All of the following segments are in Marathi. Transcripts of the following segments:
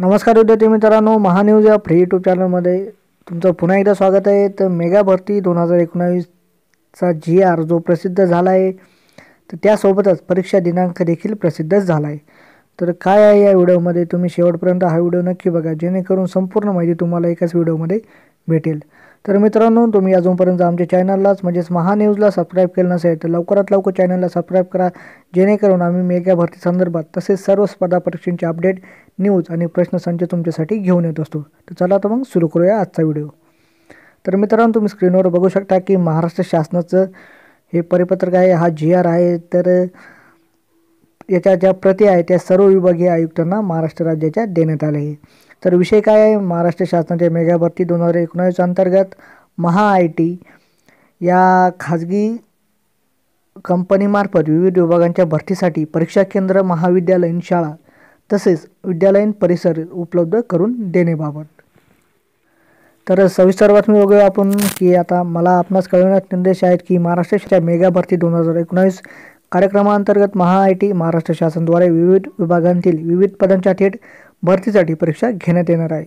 नमस्कार विद्यार्थी मित्रांनो महान्यूज या फ्री यूट्यूब चॅनलमध्ये तुमचं पुन्हा एकदा स्वागत आहे. तर मेगा भरती दोन हजार एकोणावीसचा जी आर जो प्रसिद्ध झाला आहे तर त्यासोबतच परीक्षा दिनांक देखील प्रसिद्धच झाला आहे तर काय आहे या व्हिडिओमध्ये? तुम्ही शेवटपर्यंत हा व्हिडिओ नक्की बघा जेणेकरून संपूर्ण माहिती तुम्हाला एकाच व्हिडिओमध्ये भेटेल. तर मित्रांनो तुम्ही अजूनपर्यंत आमच्या चॅनललाच म्हणजेच महान्यूजला सबस्क्राईब केलं नसेल तर लवकरात लवकर चॅनलला सबस्क्राईब करा. जेणेकरून आम्ही मेगा भरती संदर्भात तसेच सर्व स्पर्धा परीक्षांचे अपडेट न्यूज आणि प्रश्नसंच तुमच्यासाठी घेऊन येत असतो. तर चला तर मग सुरू करूया आजचा व्हिडिओ तर मित्रांनो तुम्ही स्क्रीनवर बघू शकता की महाराष्ट्र शासनाचं हे परिपत्रक आहे हा जी आर आहे. तर याच्या ज्या प्रती आहेत त्या सर्व विभागीय आयुक्तांना महाराष्ट्र राज्याच्या देण्यात आले आहे. तर विषय काय आहे? महाराष्ट्र शासनाच्या मेगा भरती दोन हजार एकोणावीस अंतर्गत महा आय टी या खाजगी कंपनीमार्फत विविध विभागांच्या भरतीसाठी परीक्षा केंद्र महाविद्यालयीन शाळा तसेच विद्यालयीन परिसर उपलब्ध करून देण्याबाबत तर सविस्तर बातमी बघूया आपण की आता मला आपणास कळवण्यात निर्देश आहेत की महाराष्ट्राच्या मेगा भरती दोन हजार एकोणावीस कार्यक्रमाअंतर्गत महा आय टी महाराष्ट्र शासनाद्वारे विविध विभागांतील विविध पदांच्या थेट भरतीसाठी परीक्षा घेण्यात येणार आहे.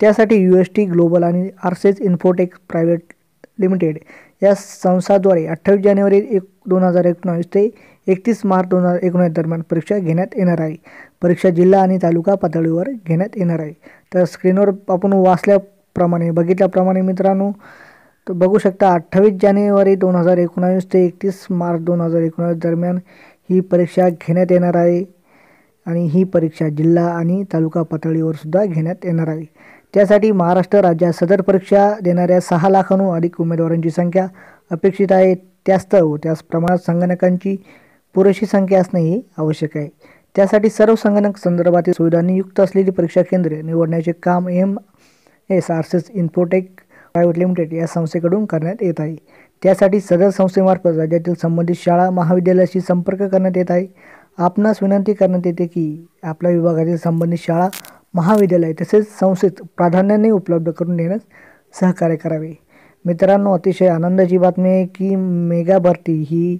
त्यासाठी यू एस टी ग्लोबल आणि आरसेज इन्फोटेक प्रायव्हेट लिमिटेड या संस्थाद्वारे अठ्ठावीस जानेवारी एक दोन हजार एकोणावीस ते एकतीस मार्च दोन हजार एकोणावीस दरम्यान परीक्षा घेण्यात येणार आहे. परीक्षा जिल्हा आणि तालुका पातळीवर घेण्यात येणार आहे. तर स्क्रीनवर आपण वाचल्याप्रमाणे बघितल्याप्रमाणे मित्रांनो तर बघू शकता अठ्ठावीस जानेवारी दोन हजार एकोणावीस ते एकतीस मार्च दोन हजार एकोणावीस दरम्यान ही परीक्षा घेण्यात येणार आहे आणि ही परीक्षा जिल्हा आणि तालुका पातळीवर सुद्धा घेण्यात येणार आहे. त्यासाठी महाराष्ट्र राज्यात सदर परीक्षा देणाऱ्या सहा लाखांहून अधिक उमेदवारांची संख्या अपेक्षित आहे. त्यास्तव त्याच प्रमाणात संगणकांची पुरेशी संख्या असणे ही आवश्यक आहे. त्यासाठी सर्व संगणक संदर्भातील सुविधांनी युक्त असलेली परीक्षा केंद्रे निवडण्याचे काम M S R S infotech private limited या संस्थेकडून करण्यात येत आहे. त्यासाठी सदर संस्थेमार्फत राज्यातील संबंधित शाळा महाविद्यालयाशी संपर्क करण्यात येत आहे. आपणास विनंती करण्यात येते की आपल्या विभागातील संबंधित शाळा महाविद्यालय तसेच संस्थेत प्राधान्याने उपलब्ध करून देण्यास सहकार्य करावे. मित्रांनो अतिशय आनंदाची बातमी आहे की मेगा भरती ही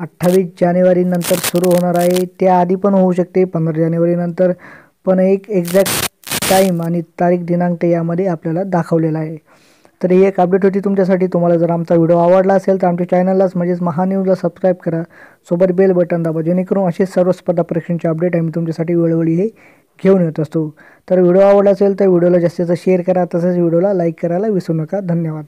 अठ्ठावीस जानेवारीनंतर सुरू होणार आहे. त्याआधी पण होऊ शकते पंधरा जानेवारीनंतर पण एक एक्झॅक्ट टाईम आणि तारीख दिनांक यामध्ये आपल्याला दाखवलेला आहे. तर ही एक अपडेट होती तुमच्यासाठी. तुम्हाला जर आमचा व्हिडिओ आवडला असेल तर आमच्या चॅनललाच म्हणजेच महान्यूजला सबस्क्राईब करा. सोबत बेल बटन दाबा जेणेकरून असे सर्व स्पर्धा परीक्षांचे अपडेट आम्ही तुमच्यासाठी वेळोवेळी हे घेऊन येत असतो. तर व्हिडिओ आवडला असेल तर व्हिडिओला जास्तीत जास्त शेअर करा. तसंच व्हिडिओला लाईक करायला विसरू नका. धन्यवाद.